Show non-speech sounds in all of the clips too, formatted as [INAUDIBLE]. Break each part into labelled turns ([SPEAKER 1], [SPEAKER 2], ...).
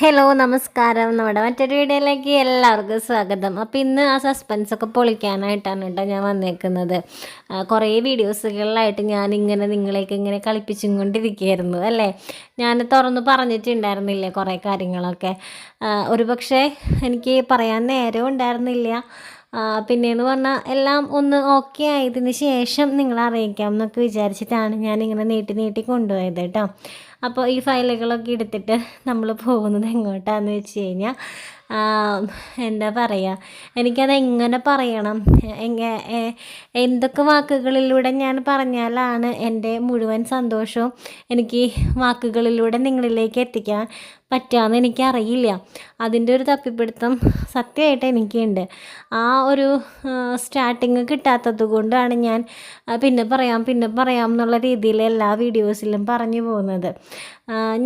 [SPEAKER 1] Hello നമസ്കാരം. നമ്മുടെ മറ്റൊരു വീഡിയോയിലേക്ക് എല്ലാവർക്കും സ്വാഗതം. അപ്പോൾ ഇന്ന് ആ സസ്പെൻസ് ഒക്കെ പൊളിക്കാനായിട്ടാണ് കേട്ടോ ഞാൻ വന്നേക്കുന്നത്. കുറേ വീഡിയോസുകളിലായിട്ട് ഞാൻ ഇങ്ങനെ നിങ്ങളേക്ക് ഇങ്ങനെ കളിപ്പിച്ചും കൊണ്ടിരിക്കുകയായിരുന്നു അല്ലേ? ഞാൻ തുറന്ന് പറഞ്ഞിട്ടുണ്ടായിരുന്നില്ലേ കുറേ കാര്യങ്ങളൊക്കെ? ഒരു പക്ഷേ എനിക്ക് പറയാൻ നേരം ഉണ്ടായിരുന്നില്ല. പിന്നെയെന്ന് പറഞ്ഞാൽ എല്ലാം ഒന്ന് ഓക്കെ ആയതിന് ശേഷം നിങ്ങളെ അറിയിക്കാം എന്നൊക്കെ വിചാരിച്ചിട്ടാണ് ഞാനിങ്ങനെ നീട്ടി നീട്ടി കൊണ്ടുപോയത് കേട്ടോ. അപ്പോൾ ഈ ഫയലുകളൊക്കെ എടുത്തിട്ട് നമ്മൾ പോകുന്നത് എങ്ങോട്ടാന്ന് വെച്ച് കഴിഞ്ഞാൽ എന്താ പറയുക എനിക്കത് എങ്ങനെ പറയണം എന്തൊക്കെ വാക്കുകളിലൂടെ ഞാൻ പറഞ്ഞാലാണ് എന്റെ മുഴുവൻ സന്തോഷവും എനിക്ക് വാക്കുകളിലൂടെ നിങ്ങളിലേക്ക് എത്തിക്കാൻ പറ്റുകയെന്ന് എനിക്കറിയില്ല. അതിന്റെ ഒരു തപ്പിപ്പിടുത്തം സത്യമായിട്ട് എനിക്കുണ്ട്. ആ ഒരു സ്റ്റാർട്ടിങ് കിട്ടാത്തത് കൊണ്ടാണ് ഞാൻ പിന്നെ പറയാം പിന്നെ പറയാം എന്നുള്ള രീതിയിൽ എല്ലാ വീഡിയോസിലും പറഞ്ഞു പോകുന്നത്.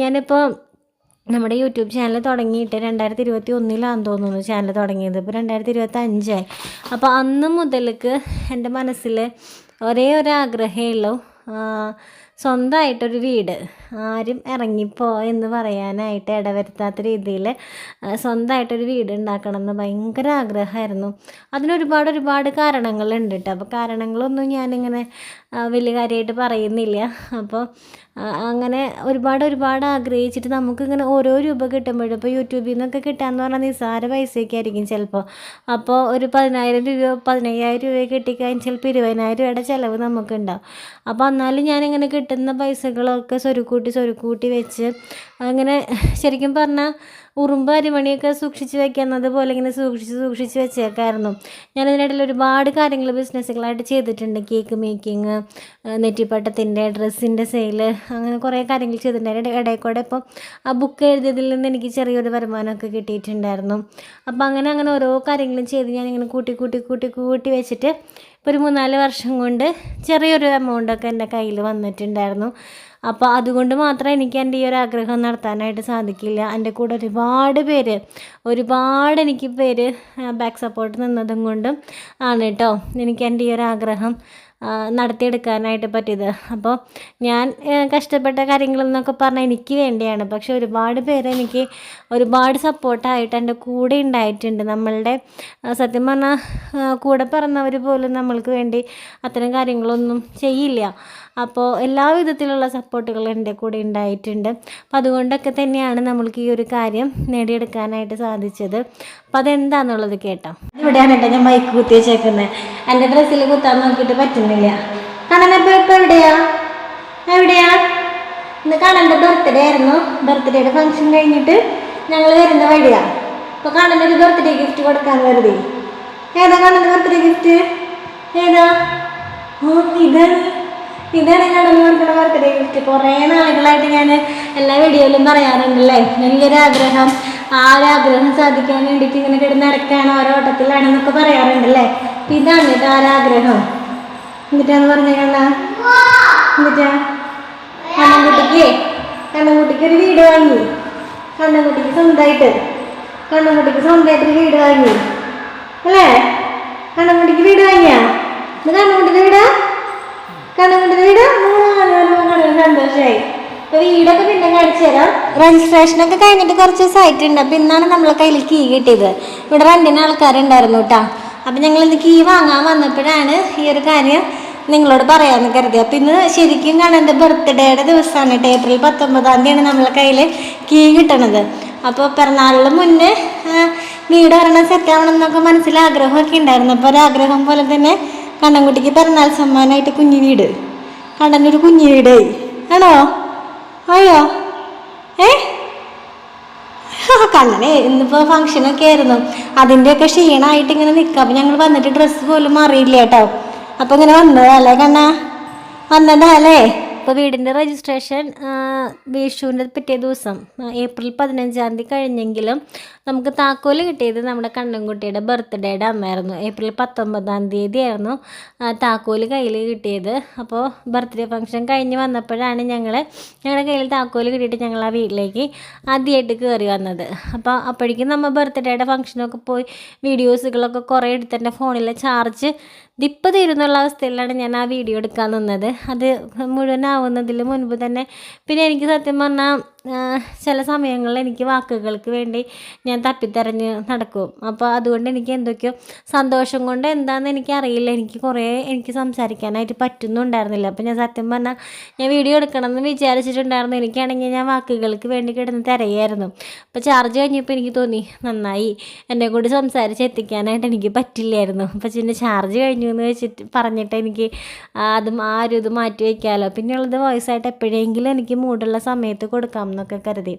[SPEAKER 1] ഞാനിപ്പോൾ നമ്മുടെ യൂട്യൂബ് ചാനൽ തുടങ്ങിയിട്ട് രണ്ടായിരത്തി ഇരുപത്തി ഒന്നിലാണെന്ന് തോന്നുന്നു ചാനൽ തുടങ്ങിയത്. ഇപ്പോൾ രണ്ടായിരത്തി ഇരുപത്തി അഞ്ചായി അപ്പോൾ അന്ന് മുതൽക്ക് എന്റെ മനസ്സിൽ ഒരേ ഒരു ആഗ്രഹമേ ഉള്ളൂ സ്വന്തമായിട്ടൊരു വീട്. ആരും ഇറങ്ങിപ്പോ എന്ന് പറയാനായിട്ട് ഇടവരുത്താത്ത രീതിയിൽ സ്വന്തമായിട്ടൊരു വീട് ഉണ്ടാക്കണം എന്ന് ഭയങ്കര ആഗ്രഹമായിരുന്നു. അതിനൊരുപാട് ഒരുപാട് കാരണങ്ങളുണ്ട് കേട്ടോ അപ്പോൾ കാരണങ്ങളൊന്നും ഞാനിങ്ങനെ വലിയ കാര്യമായിട്ട് പറയുന്നില്ല. അപ്പോൾ അങ്ങനെ ഒരുപാട് ഒരുപാട് ആഗ്രഹിച്ചിട്ട് നമുക്കിങ്ങനെ ഓരോ രൂപ കിട്ടുമ്പോഴും ഇപ്പോൾ യൂട്യൂബിൽ നിന്നൊക്കെ കിട്ടാന്ന് പറഞ്ഞാൽ നിസ്സാര പൈസയൊക്കെ ആയിരിക്കും ചിലപ്പോൾ അപ്പോൾ ഒരു പതിനായിരം രൂപ പതിനയ്യായിരം രൂപ കിട്ടിക്കഴിഞ്ഞാൽ ചിലപ്പോൾ ഇരുപതിനായിരം രൂപയുടെ ചിലവ് നമുക്കുണ്ടാവും. അപ്പോൾ എന്നാലും ഞാനിങ്ങനെ കിട്ടുന്ന പൈസകളൊക്കെ സ്വരുക്കൂട്ടി സ്വരുക്കൂട്ടി വെച്ച് അങ്ങനെ ശരിക്കും പറഞ്ഞാൽ ഉറുമ്പ് അരിമണിയൊക്കെ സൂക്ഷിച്ച് വെക്കുന്നത് പോലെ ഇങ്ങനെ സൂക്ഷിച്ച് സൂക്ഷിച്ച് വെച്ചേക്കായിരുന്നു. ഞാൻ ഇതിനിടയിൽ ഒരുപാട് കാര്യങ്ങൾ ബിസിനസ്സുകളായിട്ട് ചെയ്തിട്ടുണ്ട്. കേക്ക് മേക്കിങ് നെറ്റിപ്പട്ടത്തിന്റെ ഡ്രസ്സിന്റെ സെയിൽ അങ്ങനെ കുറേ കാര്യങ്ങൾ ചെയ്തിട്ടുണ്ട്. ഇടയിൽ കൂടെ ഇപ്പോൾ ആ ബുക്ക് എഴുതിയതിൽ നിന്ന് എനിക്ക് ചെറിയൊരു വരുമാനമൊക്കെ കിട്ടിയിട്ടുണ്ടായിരുന്നു. അപ്പോൾ അങ്ങനെ അങ്ങനെ ഓരോ കാര്യങ്ങളും ചെയ്ത് ഞാൻ ഇങ്ങനെ കൂട്ടി കൂട്ടി കൂട്ടി കൂട്ടി വെച്ചിട്ട് ഇപ്പോൾ ഒരു മൂന്നാൽ വർഷം കൊണ്ട് ചെറിയൊരു എമൗണ്ടൊക്കെ എന്റെ കയ്യിൽ വന്നിട്ടുണ്ടായിരുന്നു. അപ്പോൾ അതുകൊണ്ട് മാത്രം എനിക്ക് എന്റെ ഈ ഒരു ആഗ്രഹം നടത്താനായിട്ട് സാധിക്കില്ല. എന്റെ കൂടെ ഒരുപാട് പേര് ഒരുപാട് എനിക്ക് പേര് ബാക്ക് സപ്പോർട്ട് നിന്നതും കൊണ്ടും ആണ് കേട്ടോ എനിക്ക് എന്റെ ഈ ഒരു ആഗ്രഹം നടത്തിയെടുക്കാനായിട്ട് പറ്റിയത്. അപ്പോൾ ഞാൻ കഷ്ടപ്പെട്ട കാര്യങ്ങളെന്നൊക്കെ പറഞ്ഞാൽ എനിക്ക് വേണ്ടിയാണ്. പക്ഷെ ഒരുപാട് പേര് എനിക്ക് ഒരുപാട് സപ്പോർട്ടായിട്ട് എന്റെ കൂടെ ഉണ്ടായിട്ടുണ്ട്. നമ്മളുടെ സത്യം പറഞ്ഞാൽ കൂടെ പറഞ്ഞവർ പോലും നമ്മൾക്ക് വേണ്ടി അത്തരം കാര്യങ്ങളൊന്നും ചെയ്യില്ല. അപ്പോൾ എല്ലാ വിധത്തിലുള്ള സപ്പോർട്ടുകൾ എന്റെ കൂടെ ഉണ്ടായിട്ടുണ്ട്. അപ്പോൾ അതുകൊണ്ടൊക്കെ തന്നെയാണ് നമ്മൾക്ക് ഈ ഒരു കാര്യം നേടിയെടുക്കാനായിട്ട് സാധിച്ചത്. അപ്പോൾ അതെന്താണെന്നുള്ളത് കേട്ടോ. ഇവിടെയാണ് കേട്ടോ ഞാൻ മൈക്ക് കുത്തി വെച്ചേക്കുന്നത് എന്റെ ഡ്രസ്സിൽ കുത്താൻ നോക്കിയിട്ട് പറ്റുന്നില്ല. കാണാനപ്പോൾ ഇപ്പോൾ എവിടെയാ? എവിടെയാ? ഇന്ന് കാണേണ്ട ബർത്ത്ഡേ ആയിരുന്നു. ബർത്ത്ഡേയുടെ ഫംഗ്ഷൻ കഴിഞ്ഞിട്ട് ഞങ്ങൾ വരുന്ന വഴിയാണ് അപ്പോൾ കാണേണ്ട ഒരു ബർത്ത്ഡേ ഗിഫ്റ്റ് കൊടുക്കാൻ കരുതി ഏതാ കാണേണ്ട ബർത്ത്ഡേ ഗിഫ്റ്റ് ഏതാ? ഓ ഇതാണ് ഇതാണ് ഞാൻ കൊടുക്കുന്ന ബർത്ത്ഡേ ഗിഫ്റ്റ് കുറേ നാളുകളായിട്ട് ഞാൻ എല്ലാ വീഡിയോയിലും പറയാറുണ്ടല്ലേ. വലിയൊരു ആഗ്രഹം. ആ ഒരു ആഗ്രഹം സാധിക്കാൻ വേണ്ടിയിട്ട് ഇങ്ങനെ കിടന്ന് നടക്കുകയാണ് ഓരോ ഓട്ടത്തിലാണെന്നൊക്കെ പറയാറുണ്ടല്ലേ. അപ്പം ഇതാണ് കേട്ടോ ആ ആഗ്രഹം എന്നിട്ടാന്ന് പറഞ്ഞേക്കണ്ട എന്നിട്ടാ കണ്ണൻകുട്ടിക്ക്. കണ്ണൻകുട്ടിക്ക് ഒരു വീട് വാങ്ങി. കണ്ണൻകുട്ടിക്ക് സ്വന്തമായിട്ട്. കണ്ണൻകുട്ടിക്ക് സ്വന്തമായിട്ട് ഒരു വീട് വാങ്ങി. അല്ലേ? കണ്ണൻകുട്ടിക്ക് വീട് വാങ്ങിയാ? ഇത് കണ്ണൻകുട്ടിയുടെ വീടാ? കണ്ണൻകുട്ടിയുടെ വീട്. വീടൊക്കെ പിന്നെ കാണിച്ചു തരാം. രജിസ്ട്രേഷൻ ഒക്കെ കഴിഞ്ഞിട്ട് കുറച്ച് ദിവസമായിട്ടുണ്ട് അപ്പൊ ഇന്നാണ് നമ്മളെ കയ്യിൽ കീ കിട്ടിയത്. ഇവിടെ റെന്റിന് ആൾക്കാരുണ്ടായിരുന്നു കേട്ടോ അപ്പൊ ഞങ്ങൾ ഇന്ന് കീ വാങ്ങാൻ വന്നപ്പോഴാണ് ഈ ഒരു കാര്യം നിങ്ങളോട് പറയാമെന്ന് കരുതി അപ്പം ഇന്ന് ശരിക്കും കാണാന്റെ ബർത്ത്ഡേയുടെ ദിവസമാണ് കേട്ടോ ഏപ്രിൽ പത്തൊമ്പതാം തീയതിയാണ് നമ്മളെ കയ്യിൽ കീ കിട്ടണത്. അപ്പോൾ പിറന്നാളിന് മുന്നേ വീട് ഒരെണ്ണം സെറ്റ് ആവണം എന്നൊക്കെ മനസ്സിൽ ആഗ്രഹമൊക്കെ ഉണ്ടായിരുന്നു. അപ്പോൾ ഒരാഗ്രഹം പോലെ തന്നെ കണ്ണൻകുട്ടിക്ക് പിറന്നാൾ സമ്മാനമായിട്ട് കുഞ്ഞു വീട്. കണ്ണനൊരു കുഞ്ഞു വീടായി. ആണോ? ആയോ? ഏ? കണ്ണനെ ഇന്നിപ്പോൾ ഫംഗ്ഷനൊക്കെ ആയിരുന്നു. അതിന്റെയൊക്കെ ക്ഷീണമായിട്ട് ഇങ്ങനെ നിൽക്കുക അപ്പം ഞങ്ങൾ വന്നിട്ട് ഡ്രസ്സ് പോലും മാറിയില്ല കേട്ടോ. അപ്പം ഇങ്ങനെ വന്നതല്ലേ കണ്ണ? വന്നതാ അല്ലേ? ഇപ്പോൾ വീടിന്റെ രജിസ്ട്രേഷൻ വിഷുവിന്റെ പിറ്റേ ദിവസം ഏപ്രിൽ പതിനഞ്ചാം തീയതി കഴിഞ്ഞെങ്കിലും നമുക്ക് താക്കോൽ കിട്ടിയത് നമ്മുടെ കണ്ണൻകുട്ടിയുടെ ബർത്ത്ഡേയുടെ അന്നായിരുന്നു ഏപ്രിൽ പത്തൊമ്പതാം തീയതി ആയിരുന്നു താക്കോൽ കയ്യിൽ കിട്ടിയത്. അപ്പോൾ ബർത്ത്ഡേ ഫംഗ്ഷൻ കഴിഞ്ഞ് വന്നപ്പോഴാണ് ഞങ്ങൾ ഞങ്ങളുടെ കയ്യിൽ താക്കോൽ കിട്ടിയിട്ട് ഞങ്ങൾ ആ വീട്ടിലേക്ക് ആദ്യമായിട്ട് കയറി വന്നത്. അപ്പോൾ അപ്പോഴേക്കും നമ്മൾ ബർത്ത്ഡേയുടെ ഫംഗ്ഷനൊക്കെ പോയി വീഡിയോസുകളൊക്കെ കുറേ എടുത്തിട്ട് ഫോണിൽ ചാർജ് ദിപ്പ തീരുന്നുള്ള അവസ്ഥയിലാണ് ഞാൻ ആ വീഡിയോ എടുക്കാൻ നിന്നത്. അത് മുഴുവനാവുന്നതിന് മുൻപ് തന്നെ. പിന്നെ എനിക്ക് സത്യം പറഞ്ഞാൽ ചില സമയങ്ങളിൽ എനിക്ക് വാക്കുകൾക്ക് വേണ്ടി ഞാൻ തപ്പിത്തെരഞ്ഞ് നടക്കും. അപ്പോൾ അതുകൊണ്ട് എനിക്ക് എന്തൊക്കെയോ സന്തോഷം കൊണ്ട് എന്താണെന്ന് എനിക്കറിയില്ല. എനിക്ക് കുറേ എനിക്ക് സംസാരിക്കാനായിട്ട് പറ്റുന്നുണ്ടായിരുന്നില്ല അപ്പോൾ ഞാൻ സത്യം പറഞ്ഞാൽ ഞാൻ വീഡിയോ എടുക്കണമെന്ന് വിചാരിച്ചിട്ടുണ്ടായിരുന്നു. എനിക്കാണെങ്കിൽ ഞാൻ വാക്കുകൾക്ക് വേണ്ടി കിടന്ന് തിരയായിരുന്നു. അപ്പോൾ ചാർജ് കഴിഞ്ഞപ്പോൾ എനിക്ക് തോന്നി നന്നായി. എന്നെ കൂടി സംസാരിച്ച് എത്തിക്കാനായിട്ട് എനിക്ക് പറ്റില്ലായിരുന്നു. അപ്പോൾ പിന്നെ ചാർജ് കഴിഞ്ഞു എന്ന് വെച്ചിട്ട് പറഞ്ഞിട്ട് എനിക്ക് അതും ആ ഒരു ഇത് മാറ്റി വയ്ക്കാമല്ലോ. പിന്നെയുള്ളത് വോയിസ് ആയിട്ട് എപ്പോഴെങ്കിലും എനിക്ക് മൂടുള്ള സമയത്ത് കൊടുക്കാം എന്നൊക്കെ കരുതി.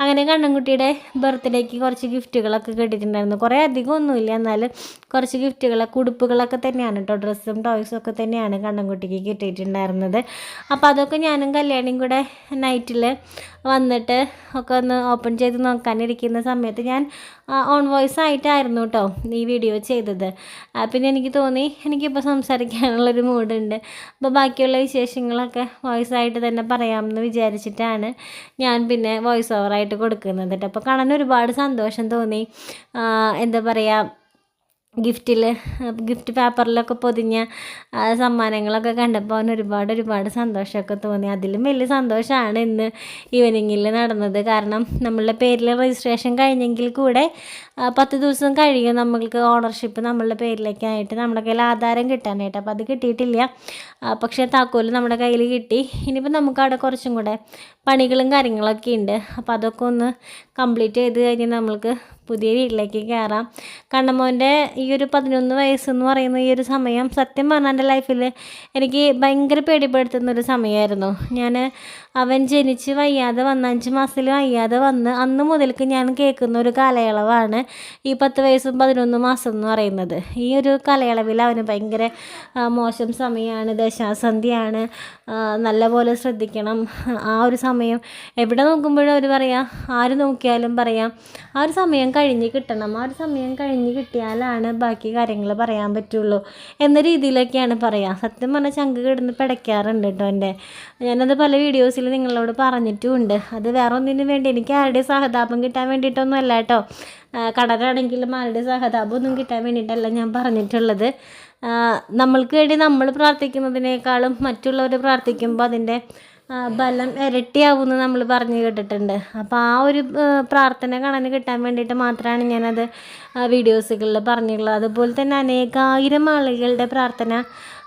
[SPEAKER 1] അങ്ങനെ കണ്ണൻകുട്ടിയുടെ ബർത്ത്ഡേക്ക് കുറച്ച് ഗിഫ്റ്റുകളൊക്കെ കിട്ടിയിട്ടുണ്ടായിരുന്നു കുറേ അധികം ഒന്നുമില്ല. എന്നാലും കുറച്ച് ഗിഫ്റ്റുകളൊക്കെ ഉടുപ്പുകളൊക്കെ തന്നെയാണ് കേട്ടോ ഡ്രസ്സും ടോയ്സും ഒക്കെ തന്നെയാണ് കണ്ണൻകുട്ടിക്ക് കിട്ടിയിട്ടുണ്ടായിരുന്നത്. അപ്പോൾ അതൊക്കെ ഞാനും കല്യാണിയും കൂടെ നൈറ്റിൽ വന്നിട്ട് ഒക്കെ ഒന്ന് ഓപ്പൺ ചെയ്ത് നോക്കാനിരിക്കുന്ന സമയത്ത് ഞാൻ ഓൺ വോയിസ് ആയിട്ടായിരുന്നു കേട്ടോ ഈ വീഡിയോ ചെയ്തത്. പിന്നെ എനിക്ക് തോന്നി എനിക്കിപ്പോൾ സംസാരിക്കാനുള്ളൊരു മൂഡുണ്ട്. അപ്പോൾ ബാക്കിയുള്ള വിശേഷങ്ങളൊക്കെ വോയിസ് ആയിട്ട് തന്നെ പറയാമെന്ന് വിചാരിച്ചിട്ടാണ് ഞാൻ പിന്നെ വോയിസ് ഓവറായിട്ട് കൊടുക്കുന്നത് കേട്ടോ അപ്പോൾ കാണാൻ ഒരുപാട് സന്തോഷം തോന്നി. എന്താ പറയുക ഗിഫ്റ്റിൽ ഗിഫ്റ്റ് പേപ്പറിലൊക്കെ പൊതിഞ്ഞ സമ്മാനങ്ങളൊക്കെ കണ്ടപ്പോൾ അവന് ഒരുപാട് ഒരുപാട് സന്തോഷമൊക്കെ തോന്നി. അതിലും വലിയ സന്തോഷമാണ് ഇന്ന് ഈവനിങ്ങിൽ നടന്നത്. കാരണം നമ്മളുടെ പേരിൽ രജിസ്ട്രേഷൻ കഴിഞ്ഞെങ്കിൽ കൂടെ പത്ത് ദിവസം കഴിയും നമ്മൾക്ക് ഓണർഷിപ്പ് നമ്മളുടെ പേരിലേക്കായിട്ട്. നമ്മുടെ കയ്യിൽ ആധാരം കിട്ടാനായിട്ട്. അപ്പോൾ അത് കിട്ടിയിട്ടില്ല. പക്ഷേ താക്കോൽ നമ്മുടെ കയ്യിൽ കിട്ടി. ഇനിയിപ്പോൾ നമുക്ക് അവിടെ കുറച്ചും കൂടെ പണികളും കാര്യങ്ങളൊക്കെ ഉണ്ട്. അപ്പോൾ അതൊക്കെ ഒന്ന് കംപ്ലീറ്റ് ചെയ്ത് കഴിഞ്ഞ് നമ്മൾക്ക് പുതിയ വീട്ടിലേക്ക് കയറാം. കണ്ണമ്മോന്റെ ഈ ഒരു പതിനൊന്ന് വയസ്സെന്ന് പറയുന്ന ഈ ഒരു സമയം സത്യം പറഞ്ഞാൽ എന്റെ ലൈഫിൽ എനിക്ക് ഭയങ്കര പേടിപ്പെടുത്തുന്ന ഒരു സമയമായിരുന്നു. ഞാൻ അവൻ ജനിച്ച് വയ്യാതെ വന്ന് അഞ്ച് മാസത്തിൽ വയ്യാതെ വന്ന് അന്ന് മുതൽക്ക് ഞാൻ കേൾക്കുന്ന ഒരു കാലയളവാണ്. ഈ പത്ത് വയസ്സും പതിനൊന്ന് മാസം എന്ന് പറയുന്നത്. ഈ ഒരു കാലയളവിൽ അവന് ഭയങ്കര മോശം സമയമാണ് ദശാസന്ധിയാണ് നല്ലപോലെ ശ്രദ്ധിക്കണം. ആ ഒരു സമയം എവിടെ നോക്കുമ്പോഴും അവർ പറയാം ആര് നോക്കിയാലും പറയാം ആ ഒരു സമയം കഴിഞ്ഞ് കിട്ടണം. ആ ഒരു സമയം കഴിഞ്ഞ് കിട്ടിയാലാണ് ബാക്കി കാര്യങ്ങൾ പറയാൻ പറ്റുള്ളൂ എന്ന രീതിയിലൊക്കെയാണ് പറയുക സത്യം പറഞ്ഞാൽ ചങ്ക് കിടന്ന് പിടയ്ക്കാറുണ്ട് കേട്ടോ എന്റെ ഞാനത് പല വീഡിയോസിൽ നിങ്ങളോട് പറഞ്ഞിട്ടുമുണ്ട് അത് വേറെ ഒന്നിനു വേണ്ടി എനിക്ക് ആരുടെയും സഹതാപം കിട്ടാൻ വേണ്ടിയിട്ടൊന്നും അല്ല കേട്ടോ കടലാണെങ്കിലും ആരുടെ സഹതാപമൊന്നും കിട്ടാൻ വേണ്ടിയിട്ടല്ല ഞാൻ പറഞ്ഞിട്ടുള്ളത്. നമ്മൾക്ക് വേണ്ടി നമ്മൾ പ്രാർത്ഥിക്കുന്നതിനേക്കാളും മറ്റുള്ളവർ പ്രാർത്ഥിക്കുമ്പോൾ അതിന്റെ ബലം ഇരട്ടിയാവുമെന്ന് നമ്മൾ പറഞ്ഞു കേട്ടിട്ടുണ്ട്. അപ്പോൾ ആ ഒരു പ്രാർത്ഥന കാണാൻ കിട്ടാൻ വേണ്ടിയിട്ട് മാത്രമാണ് ഞാനത് വീഡിയോസുകളിൽ പറഞ്ഞിട്ടുള്ളത്. അതുപോലെ തന്നെ അനേകായിരം ആളുകളുടെ പ്രാർത്ഥന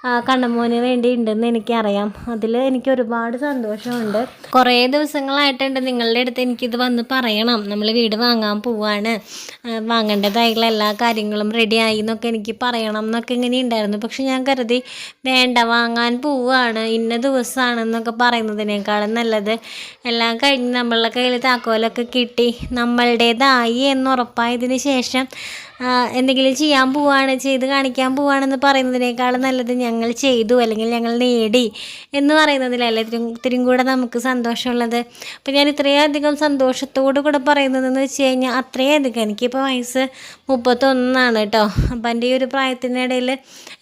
[SPEAKER 1] ആ, കണ്ണമ്മോന് വേണ്ടി ഉണ്ടെന്ന് എനിക്കറിയാം. അതിൽ എനിക്ക് ഒരുപാട് സന്തോഷമുണ്ട്. കുറേ ദിവസങ്ങളായിട്ടുണ്ട് നിങ്ങളുടെ അടുത്ത് എനിക്കിത് വന്ന് പറയണം. നമ്മൾ വീട് വാങ്ങാൻ പോവാണ്. വാങ്ങേണ്ടതായിട്ടുള്ള എല്ലാ കാര്യങ്ങളും റെഡി ആയി എന്നൊക്കെ എനിക്ക് പറയണം എന്നൊക്കെ ഇങ്ങനെ ഉണ്ടായിരുന്നു പക്ഷെ ഞാൻ കരുതി വേണ്ട വാങ്ങാൻ പോവുകയാണ് ഇന്ന ദിവസമാണെന്നൊക്കെ പറയുന്നതിനേക്കാളും നല്ലത്. എല്ലാം കഴിഞ്ഞ് നമ്മളുടെ കയ്യിൽ താക്കോലൊക്കെ കിട്ടി. നമ്മളുടേതായി എന്ന് ഉറപ്പായതിന് ശേഷം എന്തെങ്കിലും ചെയ്യാൻ പോവാണ് ചെയ്ത് കാണിക്കാൻ പോവാണെന്ന് പറയുന്നതിനേക്കാളും നല്ലത് ഞങ്ങൾ ചെയ്തു അല്ലെങ്കിൽ ഞങ്ങൾ നേടി എന്ന് പറയുന്നതിലല്ലേ ഇത്തിരിയും കൂടെ നമുക്ക് സന്തോഷമുള്ളത്. അപ്പം ഞാൻ ഇത്രയധികം സന്തോഷത്തോടു കൂടെ പറയുന്നതെന്ന് വെച്ച് കഴിഞ്ഞാൽ അത്രയധികം. എനിക്കിപ്പോൾ വയസ്സ് മുപ്പത്തൊന്നാണ് കേട്ടോ. അപ്പം എന്റെ ഈ ഒരു പ്രായത്തിനിടയിൽ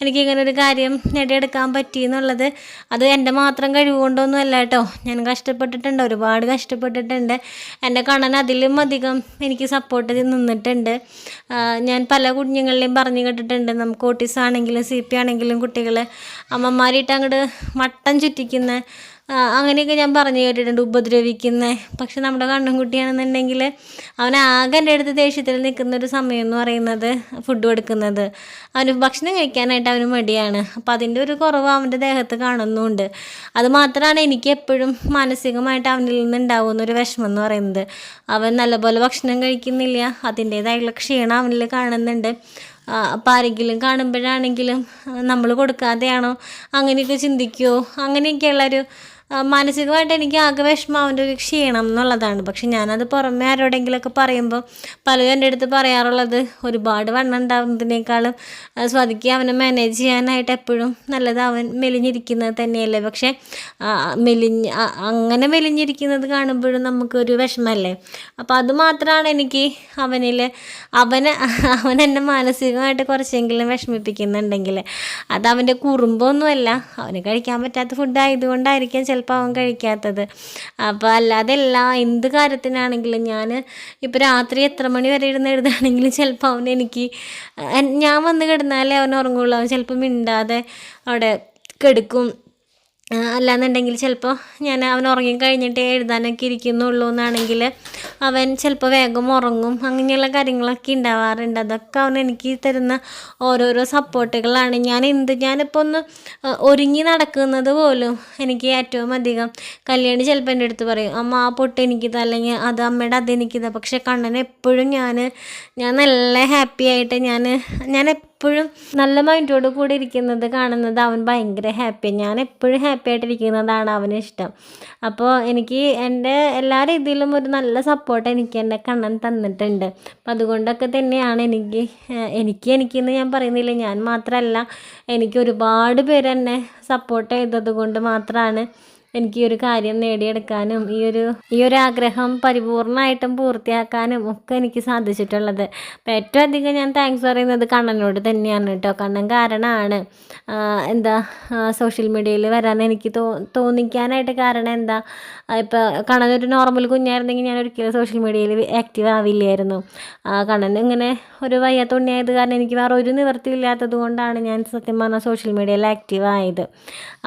[SPEAKER 1] എനിക്കിങ്ങനെ ഒരു കാര്യം നേടിയെടുക്കാൻ പറ്റി എന്നുള്ളത് അത് എന്റെ മാത്രം കഴിവുകൊണ്ടൊന്നുമല്ല കൊണ്ടൊന്നും അല്ല കേട്ടോ. ഞാൻ കഷ്ടപ്പെട്ടിട്ടുണ്ട് ഒരുപാട് കഷ്ടപ്പെട്ടിട്ടുണ്ട്. എന്റെ കണ്ണൻ അതിലും അധികം എനിക്ക് സപ്പോർട്ട് നിന്നിട്ടുണ്ട്. ആ, ഞാൻ പല കുഞ്ഞുങ്ങളെയും പറഞ്ഞു കേട്ടിട്ടുണ്ട്. നമുക്ക് ഓട്ടീസ് ആണെങ്കിലും സി പി ആണെങ്കിലും കുട്ടികൾ അമ്മമാരിട്ട് അങ്ങോട്ട് മട്ടം ചുറ്റിക്കുന്ന അങ്ങനെയൊക്കെ ഞാൻ പറഞ്ഞു കേട്ടിട്ടുണ്ട് ഉപദ്രവിക്കുന്ന. പക്ഷെ നമ്മുടെ കണ്ണൻകുട്ടിയാണെന്നുണ്ടെങ്കിൽ അവൻ ആകെ എന്റെ അടുത്ത് ദേഷ്യത്തിൽ നിൽക്കുന്ന ഒരു സമയം എന്ന് പറയുന്നത് ഫുഡ് കൊടുക്കുന്നത്. അവന് ഭക്ഷണം കഴിക്കാനായിട്ട് അവന് മടിയാണ്. അപ്പം അതിന്റെ ഒരു കുറവ് അവന്റെ ദേഹത്ത് കാണുന്നുമുണ്ട് അത് മാത്രമാണ് എനിക്ക് എപ്പോഴും മാനസികമായിട്ട് അവനിൽ നിന്ന് ഉണ്ടാവുന്ന ഒരു വിഷമം എന്ന് പറയുന്നത്. അവൻ നല്ലപോലെ ഭക്ഷണം കഴിക്കുന്നില്ല. അതിന്റേതായിട്ടുള്ള ക്ഷീണം അവനിൽ കാണുന്നുണ്ട്. അപ്പം ആരെങ്കിലും കാണുമ്പോഴാണെങ്കിലും നമ്മൾ കൊടുക്കാതെയാണോ അങ്ങനെയൊക്കെ ചിന്തിക്കുമോ അങ്ങനെയൊക്കെയുള്ളൊരു മാനസികമായിട്ട് എനിക്ക് ആകെ വിഷമം ക്ഷീണം എന്നുള്ളതാണ്. പക്ഷെ ഞാനത് പുറമെ ആരോടെങ്കിലുമൊക്കെ പറയുമ്പോൾ പലരും എന്റെ അടുത്ത് പറയാറുള്ളത് ഒരുപാട് വണ്ണം ഉണ്ടാവുന്നതിനേക്കാളും ആ, സ്വതിക്ക് അവനെ മാനേജ് ചെയ്യാനായിട്ട് എപ്പോഴും നല്ലത് അവൻ മെലിഞ്ഞിരിക്കുന്നത് തന്നെയല്ലേ? പക്ഷേ മെലിഞ്ഞ് അങ്ങനെ മെലിഞ്ഞിരിക്കുന്നത് കാണുമ്പോഴും നമുക്കൊരു വിഷമമല്ലേ? അപ്പോൾ അതുമാത്രമാണ് എനിക്ക് അവനിൽ അവനെ അവൻ എന്നെ മാനസികമായിട്ട് കുറച്ചെങ്കിലും വിഷമിപ്പിക്കുന്നുണ്ടെങ്കിൽ അത് അവന്റെ കുറുമ്പൊന്നുമല്ല. അവന് കഴിക്കാൻ പറ്റാത്ത ഫുഡ് ആയതുകൊണ്ടായിരിക്കാം ചിലപ്പോൾ അവൻ കഴിക്കാത്തത്. അപ്പോൾ അല്ലാതെ എല്ലാ എന്ത് കാര്യത്തിനാണെങ്കിലും ഞാൻ ഇപ്പോൾ രാത്രി എത്ര മണി വരെ ഇരുന്ന് എഴുതുകയാണെങ്കിലും ചിലപ്പോൾ അവൻ എനിക്ക് ഞാൻ വന്ന് കിടന്നാലേ അവൻ ഉറങ്ങുള്ളൂ. അവൻ ചിലപ്പോൾ മിണ്ടാതെ അവിടെ കിടക്കും. അല്ലാന്നുണ്ടെങ്കിൽ ചിലപ്പോൾ ഞാൻ അവൻ ഉറങ്ങി കഴിഞ്ഞിട്ട് എഴുതാനൊക്കെ ഇരിക്കുന്നുള്ളൂ എന്നാണെങ്കിൽ അവൻ ചിലപ്പോൾ വേഗം ഉറങ്ങും. അങ്ങനെയുള്ള കാര്യങ്ങളൊക്കെ ഉണ്ടാവാറുണ്ട്. അതൊക്കെ അവൻ എനിക്ക് തരുന്ന ഓരോരോ സപ്പോർട്ടുകളാണ്. ഞാൻ എന്ത് ഞാനിപ്പോൾ ഒന്ന് ഒരുങ്ങി നടക്കുന്നത് പോലും എനിക്ക് ഏറ്റവും അധികം കല്യാണി ചിലപ്പോൾ എന്റെ അടുത്ത് പറയും അമ്മ ആ പൊട്ട് എനിക്കിത് അല്ലെങ്കിൽ അത് അമ്മയുടെ അത് എനിക്കിത് പക്ഷേ കണ്ണൻ എപ്പോഴും ഞാൻ ഞാൻ നല്ല ഹാപ്പി ആയിട്ട് ഞാൻ ഞാൻ എപ്പോഴും നല്ല മൈൻഡോട് കൂടി ഇരിക്കുന്നത് കാണുന്നത് അവൻ ഭയങ്കര ഹാപ്പി ഞാൻ എപ്പോഴും ഹാപ്പി ആയിട്ടിരിക്കുന്നതാണ് അവന് ഇഷ്ടം. അപ്പോൾ എനിക്ക് എന്റെ എല്ലാ രീതിയിലും ഒരു നല്ല സപ്പോർട്ട് എനിക്ക് എന്റെ കണ്ണൻ തന്നിട്ടുണ്ട്. അപ്പം അതുകൊണ്ടൊക്കെ തന്നെയാണ് എനിക്ക് എനിക്ക് എനിക്കെന്ന് ഞാൻ പറയുന്നില്ല. ഞാൻ മാത്രമല്ല എനിക്ക് ഒരുപാട് പേര് എന്നെ സപ്പോർട്ട് ചെയ്തത് കൊണ്ട് മാത്രമാണ് എനിക്ക് ഈ ഒരു കാര്യം നേടിയെടുക്കാനും ഈ ഒരു ഈ ഒരു ആഗ്രഹം പരിപൂർണമായിട്ടും പൂർത്തിയാക്കാനും ഒക്കെ എനിക്ക് സാധിച്ചിട്ടുള്ളത്. അപ്പം ഏറ്റവും അധികം ഞാൻ താങ്ക്സ് പറയുന്നത് കണ്ണനോട് തന്നെയാണ് കേട്ടോ. കണ്ണൻ കാരണമാണ്. എന്താ സോഷ്യൽ മീഡിയയിൽ വരാൻ എനിക്ക് തോ തോന്നിക്കാനായിട്ട് കാരണം എന്താ? ഇപ്പോൾ കണ്ണൻ ഒരു നോർമൽ കുഞ്ഞായിരുന്നെങ്കിൽ ഞാൻ ഒരിക്കലും സോഷ്യൽ മീഡിയയിൽ ആക്റ്റീവ് ആവില്ലായിരുന്നു. കണ്ണൻ ഇങ്ങനെ ഒരു വയ്യാത്ത ഉണ്ണിയായത് കാരണം എനിക്ക് വേറെ ഒരു നിവൃത്തിയില്ലാത്തത് കൊണ്ടാണ് ഞാൻ സത്യം പറഞ്ഞാൽ സോഷ്യൽ മീഡിയയിൽ ആക്റ്റീവ് ആയത്.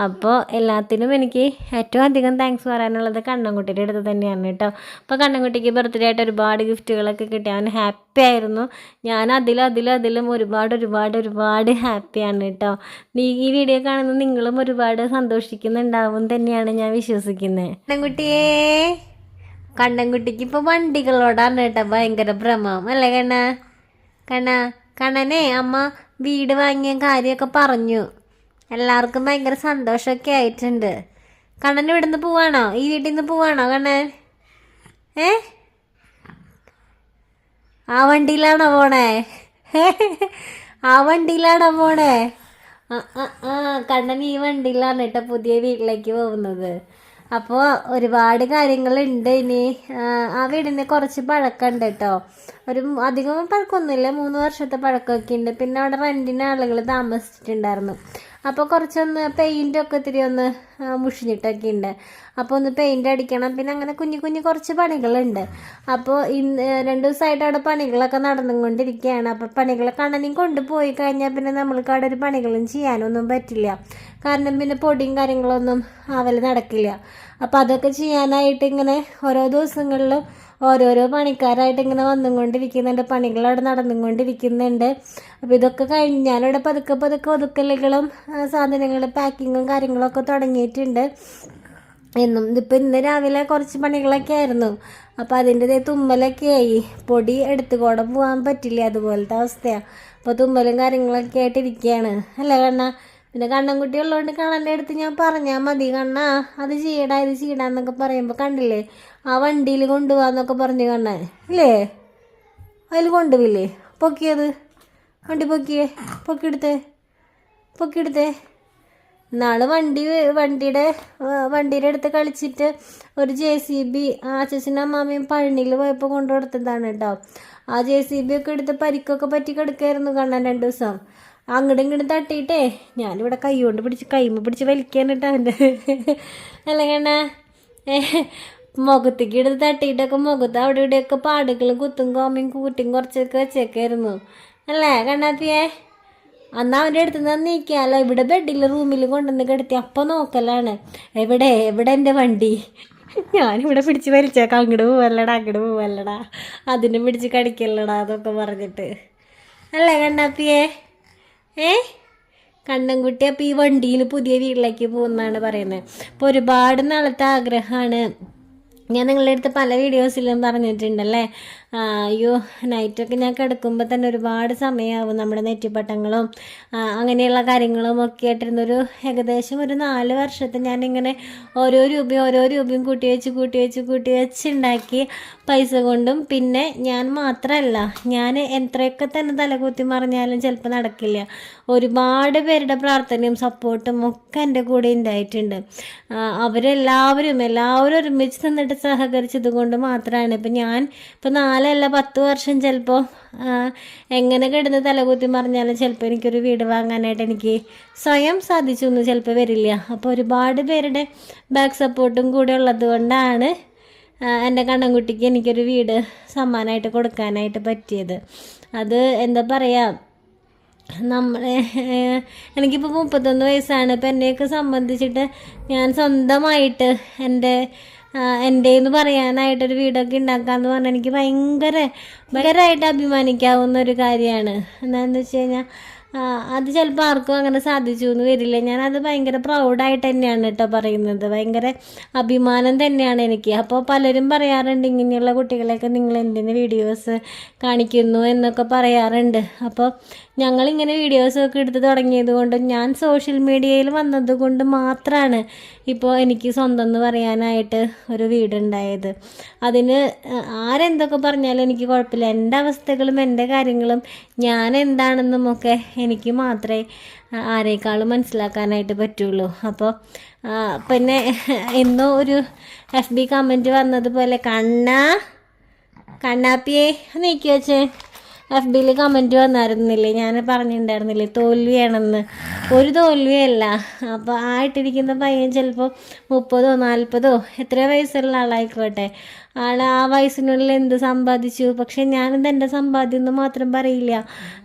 [SPEAKER 1] അപ്പോൾ എല്ലാത്തിനും എനിക്ക് ഏറ്റവും അധികം താങ്ക്സ് പറയാനുള്ളത് കണ്ണൻകുട്ടിയുടെ അടുത്ത് തന്നെയാണ് കേട്ടോ. അപ്പോൾ കണ്ണൻകുട്ടിക്ക് ബർത്ത്ഡേ ആയിട്ട് ഒരുപാട് ഗിഫ്റ്റുകളൊക്കെ കിട്ടി. അവൻ ഹാപ്പി ആയിരുന്നു. ഞാൻ അതിലും അതിലും അതിലും ഒരുപാട് ഒരുപാട് ഒരുപാട് ഹാപ്പിയാണ് കേട്ടോ. നീ ഈ വീഡിയോ കാണുന്ന നിങ്ങളും ഒരുപാട് സന്തോഷിക്കുന്നുണ്ടാവും തന്നെയാണ് ഞാൻ വിശ്വസിക്കുന്നത് കണ്ണൻകുട്ടിയേ കണ്ണൻകുട്ടിക്ക് ഇപ്പോൾ വണ്ടികളോടാണ് കേട്ടോ ഭയങ്കര ഭ്രമം. അല്ലേ കണ്ണ? കണ്ണ കണ്ണനെ അമ്മ വീട് വാങ്ങിയ കാര്യമൊക്കെ പറഞ്ഞു. എല്ലാവർക്കും ഭയങ്കര സന്തോഷമൊക്കെ ആയിട്ടുണ്ട്. കണ്ണൻ ഇവിടുന്ന് പോവാണോ? ഈ വീട്ടിൽ നിന്ന് പോവാണോ കണ്ണൻ? ഏ? ആ വണ്ടിയിലാണോ പോണേ? ആ വണ്ടിയിലാണോ പോണേ? ആ കണ്ണൻ ഈ വണ്ടിയിലാണ് കേട്ടോ പുതിയ വീട്ടിലേക്ക് പോകുന്നത്. അപ്പോൾ ഒരുപാട് കാര്യങ്ങളുണ്ട് ഇനി ആ വീടിന് കുറച്ച് പഴക്കമുണ്ട് കേട്ടോ. ഒരു അധികം പഴക്കമൊന്നുമില്ല. മൂന്ന് വർഷത്തെ പഴക്കമൊക്കെ ഉണ്ട്. പിന്നെ അവിടെ റെന്റിന് ആളുകൾ താമസിച്ചിട്ടുണ്ടായിരുന്നു. അപ്പോൾ കുറച്ചൊന്ന് പെയിന്റൊക്കെ ഇത്തിരി ഒന്ന് മുഷിഞ്ഞിട്ടൊക്കെ ഉണ്ട് അപ്പോൾ ഒന്ന് പെയിന്റ് അടിക്കണം. പിന്നെ അങ്ങനെ കുഞ്ഞു കുഞ്ഞു കുറച്ച് പണികളുണ്ട്. അപ്പോൾ ഇന്ന് രണ്ട് ദിവസമായിട്ട് അവിടെ പണികളൊക്കെ നടന്നുകൊണ്ടിരിക്കുകയാണ്. അപ്പോൾ പണികൾ കണ്ണനും കൊണ്ടുപോയി കഴിഞ്ഞാൽ പിന്നെ നമ്മൾക്ക് അവിടെ ഒരു പണികളും ചെയ്യാനൊന്നും പറ്റില്ല. കാരണം പിന്നെ പൊടിയും കാര്യങ്ങളൊന്നും അവൽ നടക്കില്ല. അപ്പോൾ അതൊക്കെ ചെയ്യാനായിട്ട് ഇങ്ങനെ ഓരോ ദിവസങ്ങളിലും ഓരോരോ പണിക്കാരായിട്ട് ഇങ്ങനെ വന്നുകൊണ്ടിരിക്കുന്നുണ്ട്. പണികൾ അവിടെ നടന്നുകൊണ്ടിരിക്കുന്നുണ്ട്. അപ്പോൾ ഇതൊക്കെ കഴിഞ്ഞാലവിടെ പതുക്കെ പതുക്കെ ഒതുക്കലുകളും സാധനങ്ങൾ പാക്കിങ്ങും കാര്യങ്ങളൊക്കെ തുടങ്ങിയിട്ടുണ്ട്. എന്നും ഇതിപ്പോൾ ഇന്ന് രാവിലെ കുറച്ച് പണികളൊക്കെ ആയിരുന്നു. അപ്പോൾ അതിന്റെ ദേ തുമ്മലൊക്കെ ആയി. പൊടി എടുത്തുകൂടെ പോകാൻ പറ്റില്ല അതുപോലത്തെ അവസ്ഥയാണ് അപ്പോൾ തുമ്മലും കാര്യങ്ങളൊക്കെ ആയിട്ട് ഇരിക്കുകയാണ്. അല്ലേ കണ്ണ? പിന്നെ കണ്ണൻകുട്ടി ഉള്ളതുകൊണ്ട് കണ്ണന്റെ അടുത്ത് ഞാൻ പറഞ്ഞാൽ മതി കണ്ണ അത് ചെയ്യടാ ഇത് ചെയ്യടാ എന്നൊക്കെ പറയുമ്പോൾ കണ്ടില്ലേ? ആ വണ്ടിയിൽ കൊണ്ടുപോകാന്നൊക്കെ പറഞ്ഞു കണ്ണ ഇല്ലേ? അതിൽ കൊണ്ടുപോയില്ലേ പൊക്കിയത്? വണ്ടി പൊക്കിയേ? പൊക്കിയെടുത്തേ? പൊക്കിയെടുത്തേ? നാളെ വണ്ടി വണ്ടിയുടെ വണ്ടിയുടെ അടുത്ത് കളിച്ചിട്ട് ഒരു ജെ സി ബി ആച്ചനും അമ്മാമ്മയും പഴനിയിൽ പോയപ്പോൾ കൊണ്ടു കൊടുത്തതാണ് കേട്ടോ. ആ ജെ സി ബി ഒക്കെ എടുത്ത് പരിക്കൊക്കെ പറ്റി കിടക്കായിരുന്നു കണ്ണൻ രണ്ട് ദിവസം. അങ്ങോട്ടും ഇങ്ങോട്ടും തട്ടിയിട്ടേ. ഞാനിവിടെ കൈ കൊണ്ട് പിടിച്ച് കൈമ പിടിച്ച് വലിക്കാനിട്ട് അവന്റെ. അല്ല കണ്ണ മുഖത്തേക്ക് എടുത്ത് തട്ടിയിട്ടൊക്കെ മുഖത്ത് അവിടെ ഇവിടെയൊക്കെ പാടുകളും കുത്തും കോമയും കൂട്ടിയും കുറച്ചൊക്കെ വെച്ചേക്കായിരുന്നു. അല്ലേ കണ്ണാത്തിയേ അന്ന് അവന്റെ അടുത്ത് നിന്ന് നീക്കിയാലോ? ഇവിടെ ബെഡിൽ റൂമിൽ കൊണ്ടുവന്ന് കിടത്തി. അപ്പം നോക്കലാണ്. എവിടെ എവിടെ എന്റെ വണ്ടി? ഞാനിവിടെ പിടിച്ച് വലിച്ചേക്കാം. അങ്ങോട്ട് പോവല്ലടാ അങ്ങോട്ട് പോവല്ലടാ. അതിനെ പിടിച്ച് കടിക്കല്ലടാ അതൊക്കെ പറഞ്ഞിട്ട്. അല്ലേ കണ്ണാപ്പിയേ ഏ? കണ്ണൻകുട്ടി അപ്പം ഈ വണ്ടിയിൽ പുതിയ വീട്ടിലേക്ക് പോകുന്നതാണ് പറയുന്നത് അപ്പോൾ ഒരുപാട് നാളത്തെ ആഗ്രഹമാണ് ഞാൻ നിങ്ങളുടെ അടുത്ത് പല വീഡിയോസിലും പറഞ്ഞിട്ടുണ്ടല്ലേ? അയ്യോ നൈറ്റൊക്കെ ഞാൻ കിടക്കുമ്പോൾ തന്നെ ഒരുപാട് സമയമാവും നമ്മുടെ നെറ്റിപ്പട്ടങ്ങളും അങ്ങനെയുള്ള കാര്യങ്ങളും ഒക്കെ ആയിട്ടിരുന്നൊരു ഏകദേശം ഒരു നാല് വർഷത്തെ ഞാനിങ്ങനെ ഓരോ രൂപയും ഓരോ രൂപയും കൂട്ടി വെച്ച് കൂട്ടി വെച്ച് കൂട്ടി വെച്ച് ഉണ്ടാക്കി പൈസ കൊണ്ടും പിന്നെ ഞാൻ മാത്രമല്ല ഞാൻ എത്രയൊക്കെ തന്നെ തലകുത്തി മറിഞ്ഞാലും ചിലപ്പോൾ നടക്കില്ല. ഒരുപാട് പേരുടെ പ്രാർത്ഥനയും സപ്പോർട്ടും ഒക്കെ എന്റെ കൂടെ ഉണ്ടായിട്ടുണ്ട് അവരെല്ലാവരും എല്ലാവരും ഒരുമിച്ച് നിന്നിട്ട് സഹകരിച്ചത് കൊണ്ട് മാത്രമാണ് ഇപ്പം ഞാൻ ഇപ്പം നാലല്ല പത്ത് വർഷം ചിലപ്പോൾ എങ്ങനെ കിടന്ന് തലകുത്തി മറിഞ്ഞാലും ചിലപ്പോൾ എനിക്കൊരു വീട് വാങ്ങാനായിട്ട് എനിക്ക് സ്വയം സാധിച്ചു എന്ന് ചിലപ്പോൾ വരില്ല. അപ്പോൾ ഒരുപാട് പേരുടെ ബാക്ക് സപ്പോർട്ടും കൂടെ ഉള്ളത് കൊണ്ടാണ് എന്റെ കണ്ണൻകുട്ടിക്ക് എനിക്കൊരു വീട് സമ്മാനമായിട്ട് കൊടുക്കാനായിട്ട് പറ്റിയത്. അത് എന്താ പറയുക നമ്മളെ എനിക്കിപ്പോൾ മുപ്പത്തൊന്ന് വയസ്സാണ്. ഇപ്പം എന്നെയൊക്കെ സംബന്ധിച്ചിട്ട് ഞാൻ സ്വന്തമായിട്ട് എന്റെ എന്റെ എന്ന് പറയാനായിട്ടൊരു വീടൊക്കെ ഉണ്ടാക്കാന്ന് പറഞ്ഞാൽ എനിക്ക് ഭയങ്കര ഭയങ്കരമായിട്ട് അഭിമാനിക്കാവുന്ന ഒരു കാര്യമാണ് എന്താണെന്ന് വെച്ച് കഴിഞ്ഞാൽ അത് ചിലപ്പോൾ ആർക്കും അങ്ങനെ സാധിച്ചു എന്ന് വരില്ല. ഞാനത് ഭയങ്കര പ്രൗഡായിട്ട് തന്നെയാണ് കേട്ടോ പറയുന്നത്. ഭയങ്കര അഭിമാനം തന്നെയാണ് എനിക്ക്. അപ്പോൾ പലരും പറയാറുണ്ട് ഇങ്ങനെയുള്ള കുട്ടികളെയൊക്കെ നിങ്ങൾ എന്തിന് വീഡിയോസ് കാണിക്കുന്നു എന്നൊക്കെ പറയാറുണ്ട്. അപ്പോൾ ഞങ്ങളിങ്ങനെ വീഡിയോസൊക്കെ എടുത്ത് തുടങ്ങിയത് കൊണ്ടും ഞാൻ സോഷ്യൽ മീഡിയയിൽ വന്നതുകൊണ്ട് മാത്രമാണ് ഇപ്പോൾ എനിക്ക് സ്വന്തം എന്ന് പറയാനായിട്ട് ഒരു വീടുണ്ടായത്. അതിന് ആരെന്തൊക്കെ പറഞ്ഞാലും എനിക്ക് കുഴപ്പമില്ല. എന്റെ അവസ്ഥകളും എന്റെ കാര്യങ്ങളും ഞാൻ എന്താണെന്നും ഒക്കെ എനിക്ക് മാത്രമേ ആരേക്കാളും മനസ്സിലാക്കാനായിട്ട് പറ്റുള്ളൂ. അപ്പോൾ പിന്നെ എന്നോ ഒരു എഫ് ബി കമന്റ് വന്നതുപോലെ കണ്ണാ കണ്ണാപ്പിയെ നീക്കി വെച്ചേ എഫ് ബിയിൽ കമന്റ് വന്നായിരുന്നില്ലേ? ഞാൻ പറഞ്ഞിട്ടുണ്ടായിരുന്നില്ലേ തോൽവിയാണെന്ന്. ഒരു തോൽവിയല്ല. അപ്പോൾ ആ ഇട്ടിരിക്കുന്ന പയ്യൻ ചിലപ്പോൾ മുപ്പതോ നാൽപ്പതോ എത്ര വയസ്സുള്ള ആളായിക്കോട്ടെ. ആൾ ആ വയസ്സിനുള്ളിൽ എന്ത് സമ്പാദിച്ചു? പക്ഷെ ഞാനിത് എന്റെ സമ്പാദ്യം എന്ന് മാത്രം പറയില്ല.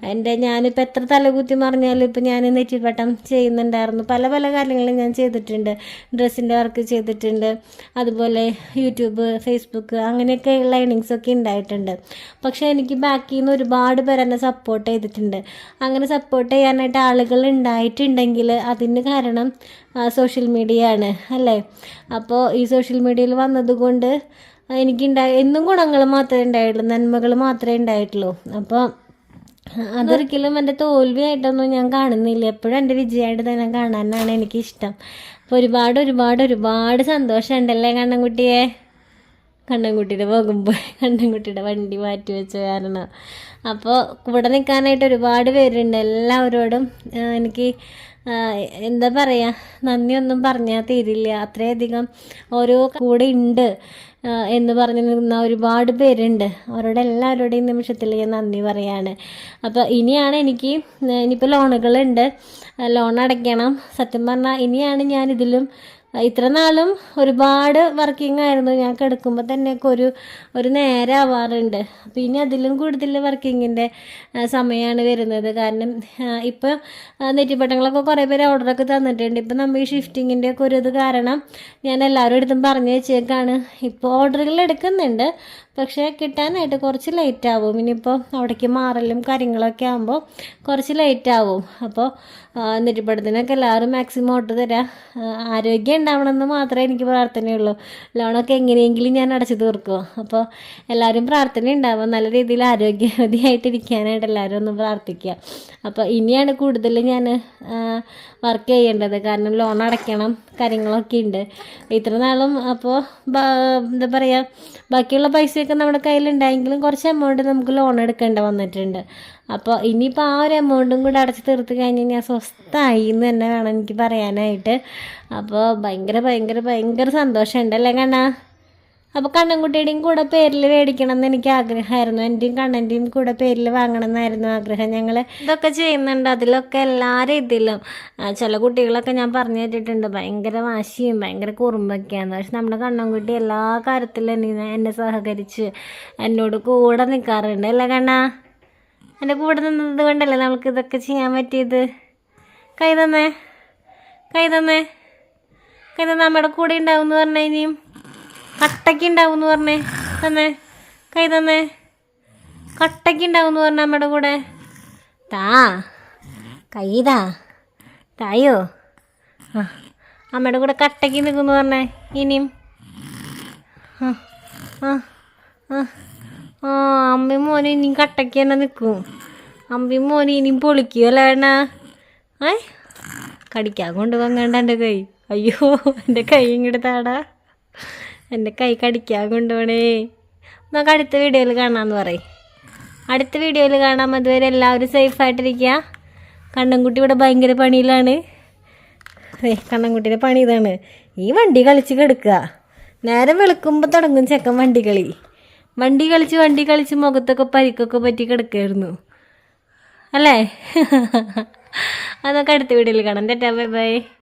[SPEAKER 1] എന്റെ ഞാനിപ്പോൾ എത്ര തലകുത്തി മറിഞ്ഞാലും ഇപ്പോൾ ഞാൻ നെറ്റിപ്പട്ടം ചെയ്യുന്നുണ്ടായിരുന്നു. പല പല കാര്യങ്ങളും ഞാൻ ചെയ്തിട്ടുണ്ട്. ഡ്രസ്സിന്റെ വർക്ക് ചെയ്തിട്ടുണ്ട്. അതുപോലെ യൂട്യൂബ് ഫേസ്ബുക്ക് അങ്ങനെയൊക്കെയുള്ള ഏണിങ്സ് ഒക്കെ ഉണ്ടായിട്ടുണ്ട്. പക്ഷേ എനിക്ക് ബാക്കിൽ നിന്ന് ഒരുപാട് പേർ എന്നെ സപ്പോർട്ട് ചെയ്തിട്ടുണ്ട്. അങ്ങനെ സപ്പോർട്ട് ചെയ്യാനായിട്ട് ആളുകൾ ഉണ്ടായിട്ടുണ്ടെങ്കിൽ അതിന് കാരണം സോഷ്യൽ മീഡിയ ആണ് അല്ലേ? അപ്പോൾ ഈ സോഷ്യൽ മീഡിയയിൽ വന്നതുകൊണ്ട് എനിക്കുണ്ടായ എന്നും ഗുണങ്ങൾ മാത്രമേ ഉണ്ടായിട്ടുള്ളൂ നന്മകൾ മാത്രമേ ഉണ്ടായിട്ടുള്ളൂ. അപ്പോൾ അതൊരിക്കലും എന്റെ തോൽവിയായിട്ടൊന്നും ഞാൻ കാണുന്നില്ല. എപ്പോഴും എന്റെ വിജയമായിട്ട് തന്നെ കാണാനാണ് എനിക്കിഷ്ടം. അപ്പോൾ ഒരുപാട് ഒരുപാട് ഒരുപാട് സന്തോഷമുണ്ടല്ലേ കണ്ണൻകുട്ടിയെ? കണ്ണൻകുട്ടിയുടെ പോകുമ്പോൾ കണ്ണൻകുട്ടിയുടെ വണ്ടി മാറ്റി വെച്ച കാരണം. അപ്പോൾ കൂടെ നിൽക്കാനായിട്ട് ഒരുപാട് പേരുണ്ട്. എല്ലാവരോടും എനിക്ക് എന്താ പറയുക നന്ദിയൊന്നും പറഞ്ഞാൽ തീരില്ല. അത്രയധികം ഓരോ കൂടെ ഉണ്ട്. എന്ന് പറഞ്ഞു നിന്ന ഒരുപാട് പേരുണ്ട്. അവരോട് എല്ലാവരോടെയും നിമിഷത്തിൽ ഞാൻ നന്ദി പറയാണ്. അപ്പോൾ ഇനിയാണ് എനിക്ക് ഇനിയിപ്പോൾ ലോണുകളുണ്ട് ലോൺ അടയ്ക്കണം. സത്യം പറഞ്ഞാൽ ഇനിയാണ് ഞാൻ ഇതിലും ഇത്ര നാളും ഒരുപാട് വർക്കിംഗ് ആയിരുന്നു. ഞാൻ കിടക്കുമ്പോൾ തന്നെയൊക്കെ ഒരു ഒരു നേരം ആവാറുണ്ട് അപ്പോൾ ഇനി അതിലും കൂടുതൽ വർക്കിങ്ങിന്റെ സമയമാണ് വരുന്നത്. കാരണം ഇപ്പോൾ നെറ്റിപ്പട്ടങ്ങളൊക്കെ കുറേ പേര് ഓർഡറൊക്കെ തന്നിട്ടുണ്ട്. ഇപ്പം നമ്മൾ ഈ ഷിഫ്റ്റിങ്ങിന്റെ ഒക്കെ ഒരു ഇത് കാരണം ഞാൻ എല്ലാവരും അടുത്തും പറഞ്ഞു വെച്ചേക്കാണ്. ഇപ്പോൾ ഓർഡറുകൾ എടുക്കുന്നുണ്ട്. പക്ഷേ കിട്ടാനായിട്ട് കുറച്ച് ലേറ്റ് ആവും. ഇനിയിപ്പോൾ അവിടേക്ക് മാറലും കാര്യങ്ങളൊക്കെ ആകുമ്പോൾ കുറച്ച് ലേറ്റ് ആവും. അപ്പോൾ നെറ്റിപ്പടത്തിനൊക്കെ എല്ലാവരും മാക്സിമം ഓട്ട് തരാം. ആരോഗ്യം ഉണ്ടാവണമെന്ന് മാത്രമേ എനിക്ക് പ്രാർത്ഥനയുള്ളൂ. ലോണൊക്കെ എങ്ങനെയെങ്കിലും ഞാൻ അടച്ചു തീർക്കുമോ അപ്പോൾ എല്ലാവരും പ്രാർത്ഥന ഉണ്ടാവും നല്ല രീതിയിൽ ആരോഗ്യവതിയായിട്ടിരിക്കാനായിട്ട് എല്ലാവരും ഒന്ന് പ്രാർത്ഥിക്കുക. അപ്പോൾ ഇനിയാണ് കൂടുതൽ ഞാൻ വർക്ക് ചെയ്യേണ്ടത്. കാരണം ലോൺ അടയ്ക്കണം കാര്യങ്ങളൊക്കെ ഉണ്ട്. ഇത്ര നാളും അപ്പോൾ എന്താ പറയുക ബാക്കിയുള്ള പൈസയൊക്കെ നമ്മുടെ കയ്യിലുണ്ടായെങ്കിലും കുറച്ച് എമൗണ്ട് നമുക്ക് ലോൺ എടുക്കേണ്ട വന്നിട്ടുണ്ട്. അപ്പോൾ ഇനിയിപ്പോൾ ആ ഒരു എമൗണ്ടും കൂടെ അടച്ച് തീർത്ത് കഴിഞ്ഞ് ഞാൻ സ്വസ്ഥമായി എന്ന് തന്നെ വേണം എനിക്ക് പറയാനായിട്ട്. അപ്പോൾ ഭയങ്കര ഭയങ്കര ഭയങ്കര സന്തോഷമുണ്ട് അല്ലേ കണ്ണാ? അപ്പോൾ കണ്ണൻകുട്ടിയുടെയും കൂടെ പേരിൽ മേടിക്കണം എന്ന് എനിക്ക് ആഗ്രഹമായിരുന്നു. എന്റെയും കണ്ണന്റെയും കൂടെ പേരിൽ വാങ്ങണം എന്നായിരുന്നു ആഗ്രഹം. ഞങ്ങൾ ഇതൊക്കെ ചെയ്യുന്നുണ്ട്. അതിലൊക്കെ എല്ലാ രീതിയിലും. ചില കുട്ടികളൊക്കെ ഞാൻ പറഞ്ഞു കേട്ടിട്ടുണ്ട്. ഭയങ്കര വാശിയും ഭയങ്കര കുറുമ്പൊക്കെയാണ്. പക്ഷെ നമ്മുടെ കണ്ണൻകുട്ടി എല്ലാ കാര്യത്തിലും എന്നെ എന്നെ സഹകരിച്ച് എന്നോട് കൂടെ നിൽക്കാറുണ്ട് അല്ലേ കണ്ണാ? എന്റെ കൂടെ നിന്നത് കൊണ്ടല്ലേ നമുക്ക് ഇതൊക്കെ ചെയ്യാൻ പറ്റിയത്? കൈ തന്നേ കൈ തന്നേ നമ്മുടെ കൂടെ ഉണ്ടാവും എന്ന് പറഞ്ഞു ഇനിയും? കട്ടയ്ക്ക് ഉണ്ടാവും എന്ന് പറഞ്ഞേ. തന്നേ. കൈ തന്നേ. കട്ടയ്ക്ക് ഉണ്ടാവും എന്ന് പറഞ്ഞ നമ്മുടെ കൂടെ. താ. കൈതാ തായോ? ആ. അമ്മയുടെ കൂടെ കട്ടയ്ക്ക് നിൽക്കുന്നു പറഞ്ഞേ. ഇനിയും. ആ. ആ. ആ. അമ്മയും മോനും ഇനിയും കട്ടയ്ക്ക് തന്നെ നിൽക്കും. അമ്മയും മോനും ഇനിയും പൊളിക്കും അല്ലേ വേണ ഏ? കടിക്കാൻ കൊണ്ടുപോകണ്ട എന്റെ കൈ. അയ്യോ എന്റെ കൈ ഇങ്ങോട്ട് താടാ. എന്റെ കൈ കടിക്കാൻ കൊണ്ടുപോണേ. നമുക്ക് അടുത്ത വീഡിയോയിൽ കാണാമെന്ന് പറയും. അടുത്ത വീഡിയോയിൽ കാണാം. അതുവരെ എല്ലാവരും സേഫായിട്ടിരിക്കുക കണ്ണൻകുട്ടി ഇവിടെ ഭയങ്കര പണിയിലാണ്. കണ്ണൻകുട്ടിയുടെ പണി ഇതാണ്. ഈ വണ്ടി കളിച്ച് കിടക്കുക. നേരം വെളുക്കുമ്പോൾ തുടങ്ങും ചെക്കൻ വണ്ടി കളി വണ്ടി കളിച്ച് വണ്ടി കളിച്ച് മുഖത്തൊക്കെ പരിക്കൊക്കെ പറ്റി കിടക്കായിരുന്നു. അല്ലേ? [LAUGHS] അതൊക്കെ അടുത്ത വീഡിയോയിൽ കാണാം. തെറ്റാ ബൈ ബൈ.